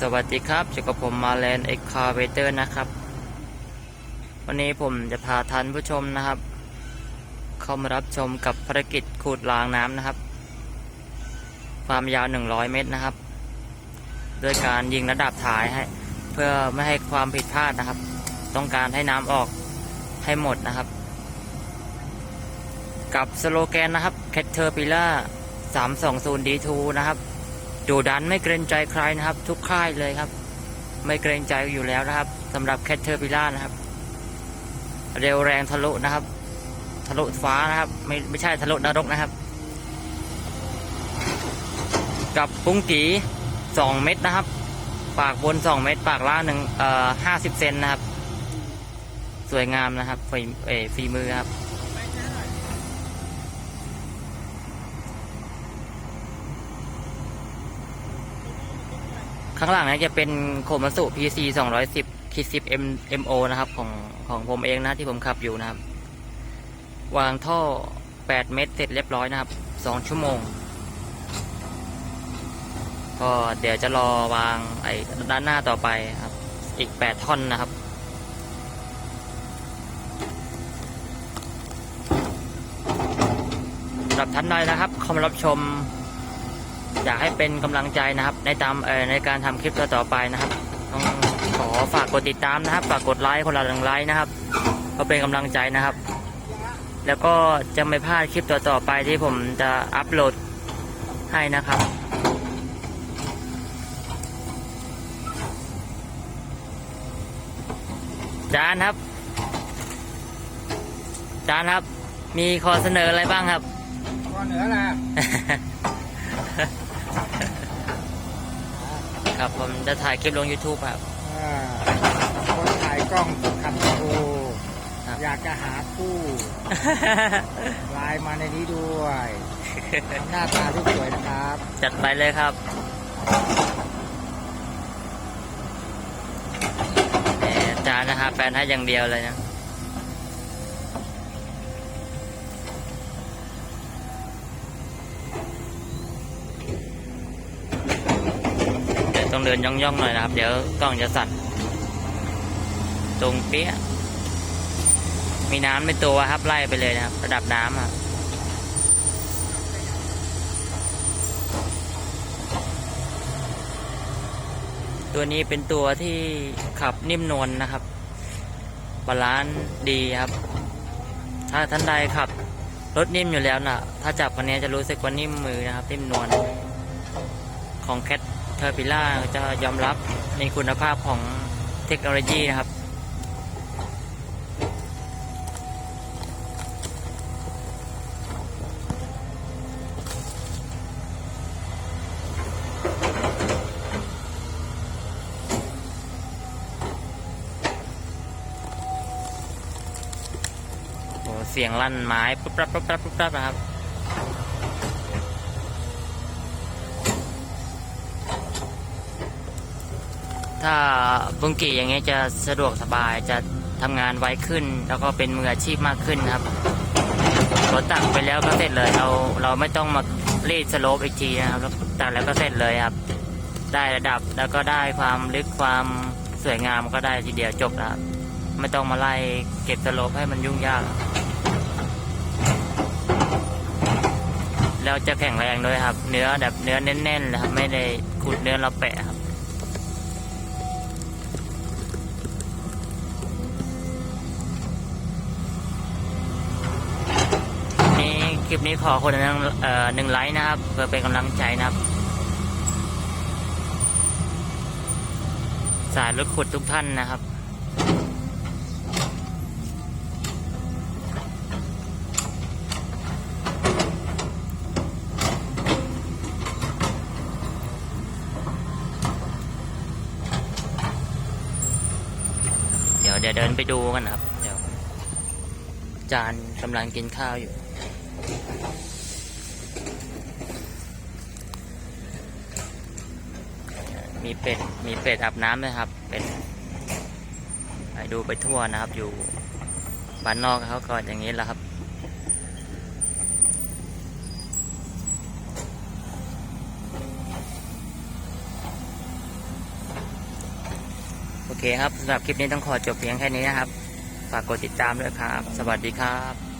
สวัสดีครับอยู่กับผมมาแลนเอ็กคาเวเตอร์นะครับ วันนี้ผมจะพาท่านผู้ชมนะครับ เข้ามารับชมกับภารกิจขูดล้างน้ำนะครับ ความยาว 100 เมตรนะครับ โดยการยิงระดับถ่ายให้ เพื่อไม่ให้ความผิดพลาดนะครับ ต้องการให้น้ำออกให้หมดนะครับ กับสโลแกนนะครับ Caterpillar 320 D2 นะครับ ดูดันไม่เกรงใจใครนะครับ ทุกค่ายเลยครับ ไม่เกรงใจอยู่แล้วนะครับสำหรับแคทเทอร์พิล่านะครับ เร็วแรงทะลุนะครับ ทะลุฟ้านะครับ ไม่ไม่ใช่ทะลุนรกนะครับ กับปุ้งกีสองเม็ดนะครับ ปากบนสองเม็ดปากล่างหนึ่งเอ่อห้าสิบเซนนะครับ สวยงามนะครับฝีเออฝีมือครับ ข้างหลังนี่ยจะเป็นโคมัสุ PC 210คิด10 M MO นะครับของของผมเองนะที่ผมขับอยู่นะครับ วางท่อ 8 เมตรเสร็จเรียบร้อยนะครับ 2 ชั่วโมง ก็เดี๋ยวจะรอวางไอ้ด้านหน้าต่อไปครับ อีก 8 ท่อนนะครับรับท่านใดนะครับเข้ามรับชม อยากให้เป็นกำลังใจนะครับ ในตามเอ่อในการทำคลิปต่อๆไปนะครับต้องขอฝากกดติดตามนะครับฝากกดไลค์คนละหนึ่งไลค์นะครับเพื่อเป็นกำลังใจนะครับ แล้วก็จะไม่พลาดคลิปต่อๆไปที่ผมจะอัปโหลดให้นะครับจานครับ จานครับ มีข้อเสนออะไรบ้างครับก็เหนือแหละ ครับผมจะถ่ายคลิปลง YouTube ครับ อ่าคนถ่ายกล้องขับโูครับ อยากจะหาคู่ไลน์มาในนี้ด้วยหน้าตาที่สวยนะครับ จัดไปเลยครับแหมจานนะฮะแฟนให้อย่างเดียวเลยนะ เดี๋ยว ต้องเดินย่องๆหน่อยนะครับ เดี๋ยวกล้องจะสั่นตรงเปี้ยะมีน้ำเป็นตัวครับไล่ไปเลยนะครับ ระดับน้ำอะตัวนี้เป็นตัวที่ขับนิ่มนวลนะครับ บาลานซ์ดีครับ ถ้าท่านใดขับรถนิ่มอยู่แล้วนะ่ะ ถ้าจับคันนี้จะรู้สึกว่านิ่มมือนะครับ นิ่มนวลของแคท ทอร์ปิล่าจะยอมรับในคุณภาพของเทคโนโลยีนะครับโอ้เสียงลั่นไม้ปุ๊บปั๊บปุ๊บปั๊บปุ๊บปั๊บนะครับ ถ้าบุงกีอย่างเงี้ยจะสะดวกสบายจะทำงานไวขึ้น แล้วก็เป็นมืออาชีพมากขึ้นครับรถตักไปแล้วก็เสร็จเลยเราเราไม่ต้องมารีดสโลปอีกทีนะครับตักแล้วก็เสร็จเลยครับ ได้ระดับแล้วก็ได้ความลึกความสวยงามก็ได้ทีเดียวจบแล้วครับไม่ต้องมาไล่เก็บสโลปให้มันยุ่งยากแล้วจะแข็งแรงด้วยครับ เนื้อแบบเนื้อแน่นๆเลยครับไม่ได้ขูดเนื้อเราแปะครับ ปนี้ขอคนหนึ่งหนึ่งไลค์นะครับ เพื่อเป็นกำลังใจนะครับ สายรถขุดทุกท่านนะครับเดี๋ยวเดี๋ยวเดินไปดูกันนะครับ เดี๋ยวจานกำลังกินข้าวอยู่ มีเป็ด มีเป็ดอาบน้ำนะครับ เป็ดไปดูไปทั่วนะครับ อยู่บ้านนอกเขาก็อย่างนี้แหละครับโอเคครับสำหรับคลิปนี้ต้องขอจบเพียงแค่นี้นะครับ ฝากกดติดตามด้วยครับ สวัสดีครับ